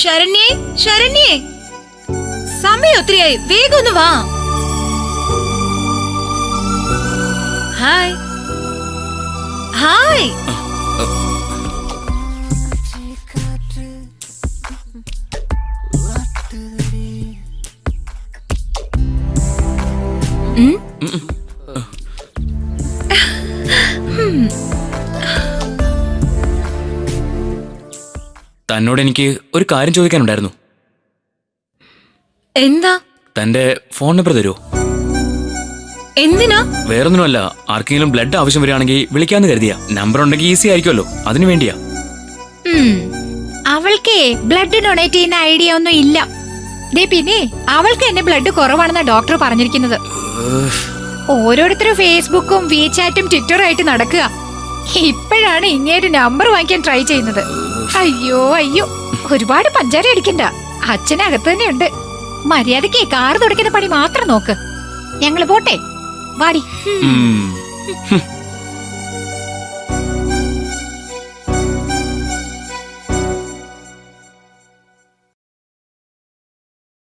ശരണ്യേ ശരണ്യേ സമയം ഒത്തിരിയായി വേഗം ഒന്ന് വാ ഹായ് ഹായ് ഉം? തന്നോട് എനിക്ക് ഒരു കാര്യം ചോദിക്കാനുണ്ടായിരുന്നു. എന്താ? തന്റെ ഫോൺ നമ്പർ തരുമോ എന്തിനാ? വേറൊന്നുമല്ല ആർക്കെങ്കിലും ബ്ലഡ് ആവശ്യം വരികയാണെങ്കിൽ വിളിക്കാന്ന് കരുതിയാ. നമ്പർ ഉണ്ടെങ്കിൽ ഈസി ആയിരിക്കുമല്ലോ അതിനു വേണ്ടിയാ. അവൾക്ക് ബ്ലഡ് ഡൊണേറ്റ് ചെയ്യുന്ന ഐഡിയ ഒന്നും ഇല്ല. ദേ പിന്നെ അവൾക്ക് എന്നെ ബ്ലഡ് കുറവാണെന്ന ഡോക്ടർ പറഞ്ഞിരിക്കുന്നത്. ഓരോരുത്തരും ഫേസ്ബുക്കും വീചാറ്റും ട്വിറ്ററും ആയിട്ട് നടക്കുക. ഇപ്പോഴാണ് ഇങ്ങേര് നമ്പർ വാങ്ങിക്കാൻ ട്രൈ ചെയ്യുന്നത്. അയ്യോ അയ്യോ. ഒരുപാട് പഞ്ചാര അടിക്കണ്ട. അച്ഛനകത്ത് തന്നെ ഉണ്ട് മര്യാദയ്ക്ക് കാർ തുടക്കുന്ന പണി മാത്രം നോക്ക്. ഞങ്ങൾ പോട്ടെ? വാടി.